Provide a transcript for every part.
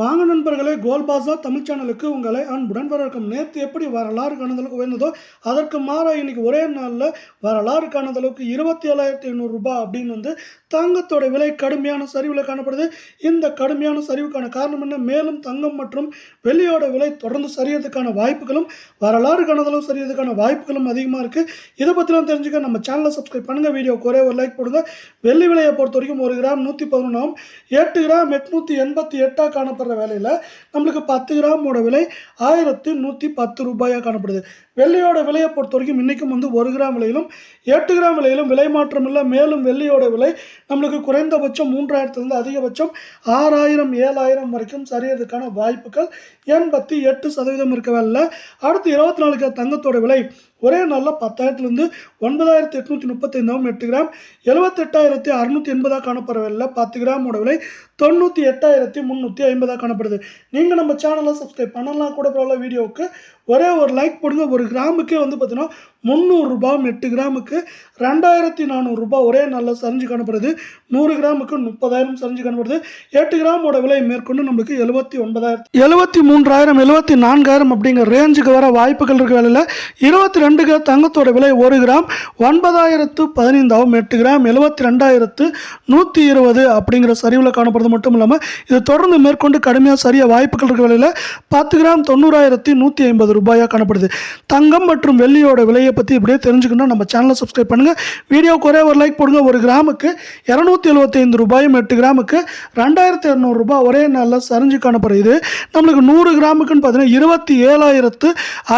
வாங்க நண்பர்களே கோல்பாசா தமிழ் சேனலுக்கு உங்களை அன்புடன் வரவேற்கும். நேற்று எப்படி வரலாறு காணுதலுக்கு உயர்ந்ததோ அதற்கு மாறாக இன்னைக்கு ஒரே நாளில் வரலாறு காணுதலுக்கு இருபத்தி ஏழாயிரத்தி ஐநூறு ரூபாய் அப்படின்னு வந்து தங்கத்தோட விலை கடுமையான சரிவில் காணப்படுது. இந்த கடுமையான சரிவுக்கான காரணம் என்ன? மேலும் தங்கம் மற்றும் வெள்ளியோட விலை தொடர்ந்து சரியறதுக்கான வாய்ப்புகளும் வரலாறு காணுதலும் சரியறதுக்கான வாய்ப்புகளும் அதிகமாக இருக்குது இதை பற்றிலாம் தெரிஞ்சுக்க நம்ம சேனலை சப்ஸ்கிரைப் பண்ணுங்கள் வீடியோக்கு ஒரே ஒரு லைக் போடுங்க. வெள்ளி விலையை பொறுத்த வரைக்கும் ஒரு கிராம் நூற்றி பதினொன்றாம் எட்டு கிராம் எட்நூற்றி எண்பத்தி எட்டாக காணப்படுற வேலையில் நம்மளுக்கு பத்து கிராமோட விலை ஆயிரத்து நூற்றி பத்து ரூபாயாக காணப்படுது. வெள்ளியோட விலையை பொறுத்த வரைக்கும் இன்றைக்கும் வந்து ஒரு கிராம் விலையிலும் எட்டு கிராம் விலையிலும் விலை மாற்றம் இல்லை. மேலும் வெள்ளியோட விலை நம்மளுக்கு குறைந்தபட்சம் மூன்றாயிரத்துலேருந்து அதிகபட்சம் ஆறாயிரம் ஏழாயிரம் வரைக்கும் சரியறதுக்கான வாய்ப்புகள் எண்பத்தி எட்டு சதவீதம் இருக்க வேலை அடுத்து இருபத்தி நாலு கிராம் தங்கத்தோட விலை ஒரே நாளில் பத்தாயிரத்துலேருந்து ஒன்பதாயிரத்தி எட்நூற்றி முப்பத்தைந்தாவும் எட்டு கிராம் எழுபத்தெட்டாயிரத்தி அறுநூற்றி எண்பதாக காணப்படவில்லை பத்து கிராமோட விலை தொண்ணூற்றி எட்டாயிரத்தி முந்நூற்றி ஐம்பதாக காணப்படுது. நீங்கள் நம்ம சேனலை சப்ஸ்கிரைப் பண்ணலாம் கூட பரவாயில்ல வீடியோவுக்கு ஒரே ஒரு லைக் போடுங்க ஒரு கிராமுக்கே வந்து பார்த்தீங்கன்னா முந்நூறுரூபாவும் எட்டு கிராமுக்கு ரெண்டாயிரத்தி நானூறுரூபா ஒரே நாளில் சரிஞ்சு காணப்படுது. நூறு கிராமுக்கு முப்பதாயிரம் சரிஞ்சு காணப்படுது. எட்டு கிராமோட விலை மேற்கொண்டு நம்மளுக்கு எழுபத்தி ஒன்பதாயிரத்தி எழுபத்தி மூன்றாயிரம் எழுபத்தி நான்காயிரம் அப்படிங்கிற ரேஞ்சுக்கு வர வாய்ப்புகள் இருக்க வேலையில். இருபத்தி ரெண்டு கிராம் தங்கத்தோட விலை ஒரு கிராம் ஒன்பதாயிரத்து பதினைந்தாவும் எட்டு கிராம் எழுபத்தி ரெண்டாயிரத்து நூற்றி இருபது அப்படிங்கிற சரிவில் காணப்படுறது மட்டும் இல்லாமல் இது தொடர்ந்து மேற்கொண்டு கடுமையாக சரிய வாய்ப்புகள் இருக்க வேலையில் பத்து கிராம் தொண்ணூறாயிரத்தி நூற்றி ஐம்பது ரூபாயாக காணப்படுது. தங்கம் மற்றும் வெள்ளியோட விலையை பற்றி இப்படியே தெரிஞ்சுக்கணும் நம்ம சேனலை சப்ஸ்கிரைப் பண்ணுங்கள் வீடியோக்கு ஒரே ஒரு லைக் போடுங்க. ஒரு கிராமுக்கு இரநூத்தி எழுபத்தைந்து ரூபாயும் எட்டு கிராமுக்கு ரெண்டாயிரத்தி இரநூறுபா ஒரே நாளில் சரிஞ்சு காணப்படுது நம்மளுக்கு நூறு கிராமுக்குன்னு பார்த்தீங்கன்னா இருபத்தி ஏழாயிரத்து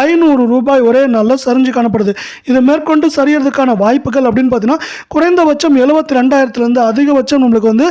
ஐநூறு ரூபாய் ஒரே நாளில் சரிஞ்சு காணப்படுது. இது மேற்கொண்டு சரியறதுக்கான வாய்ப்புகள் அப்படின்னு பார்த்தீங்கன்னா குறைந்தபட்சம் எழுபத்தி ரெண்டாயிரத்துலேருந்து அதிகபட்சம் நம்மளுக்கு வந்து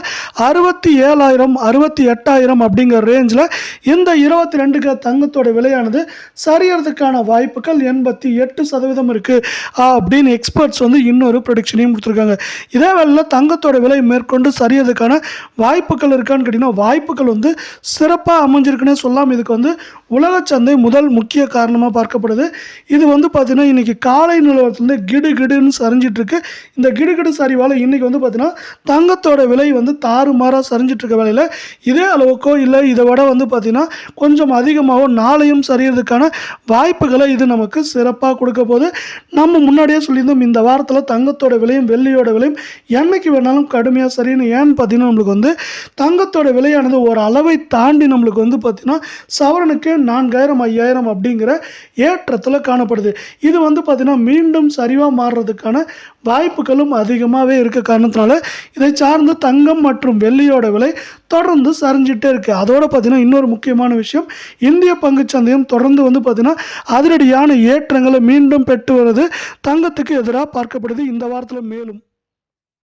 அறுபத்தி ஏழாயிரம் அறுபத்தி எட்டாயிரம் அப்படிங்கிற ரேஞ்சில் இந்த இருபத்தி ரெண்டு கிராம் தங்கத்தோட விலையானது சரியறதுக்கான வாய்ப்புகள் எண்பத்தி எட்டு சதவீதம் இருக்குது அப்படின்னு எக்ஸ்பர்ட்ஸ் வந்து இன்னொரு ப்ரொடிக்ஷனையும் கொடுத்துருக்காங்க. இதே வேளையில் தங்கத்தோட விலை மேற்கொண்டு சரியதுக்கான வாய்ப்புகள் இருக்கான்னு கேட்டிங்கன்னா வாய்ப்புகள் வந்து சிறப்பாக அமைஞ்சிருக்குன்னே சொல்லலாம் இதுக்கு வந்து உலக சந்தை முதல் முக்கிய காரணமாக பார்க்கப்படுது. இது வந்து பார்த்திங்கன்னா இன்றைக்கி காலை நிலவரத்துலேருந்து கிடு கிடுன்னு சரிஞ்சிட்டு இருக்கு இந்த கிடு கிடு சரிவால் இன்றைக்கி வந்து பார்த்திங்கன்னா தங்கத்தோட விலை வந்து தாறுமாறாக சரிஞ்சிட்டு இருக்க வேலையில் இதே அளவுக்கோ இல்லை இதை விட வந்து பார்த்திங்கன்னா கொஞ்சம் அதிகமாகவும் நாளையும் சரியறதுக்கான வாய்ப்புகளை இது நமக்கு சிறப்பாக கொடுக்க போது நம்ம முன்னாடியே சொல்லியிருந்தோம் இந்த வாரத்தில் தங்கத்தோட விலையும் வெள்ளியோட விலையும் என்னைக்கு வேணாலும் கடுமையாக சரின்னு. ஏன்னு பார்த்தீங்கன்னா நம்மளுக்கு வந்து தங்கத்தோட விலையானது ஒரு அளவை தாண்டி நம்மளுக்கு வந்து பார்த்திங்கன்னா சவரனுக்கு நான்காயிரம் ஐயாயிரம் அப்படிங்கிற ஏற்றத்தில் காணப்படுது. இது வந்து பார்த்திங்கன்னா மீண்டும் சரிவாக மாறுறதுக்கான வாய்ப்புகளும் அதிகமாகவே இருக்க காரணத்தினால இதை சார்ந்து தங்கம் மற்றும் வெள்ளியோட விலை தொடர்ந்து சரிஞ்சிட்டே இருக்குது அதோட பார்த்திங்கன்னா இன்னொரு முக்கியமான விஷயம் இந்திய பங்குச்சந்தையும் தொடர்ந்து வந்து பார்த்திங்கன்னா அதிரடியான ஏற்றங்களை மீண்டும் பெற்று வருது. தங்கத்துக்கு எதிராக பார்க்கப்படுது இந்த வாரத்தில் மேலும்.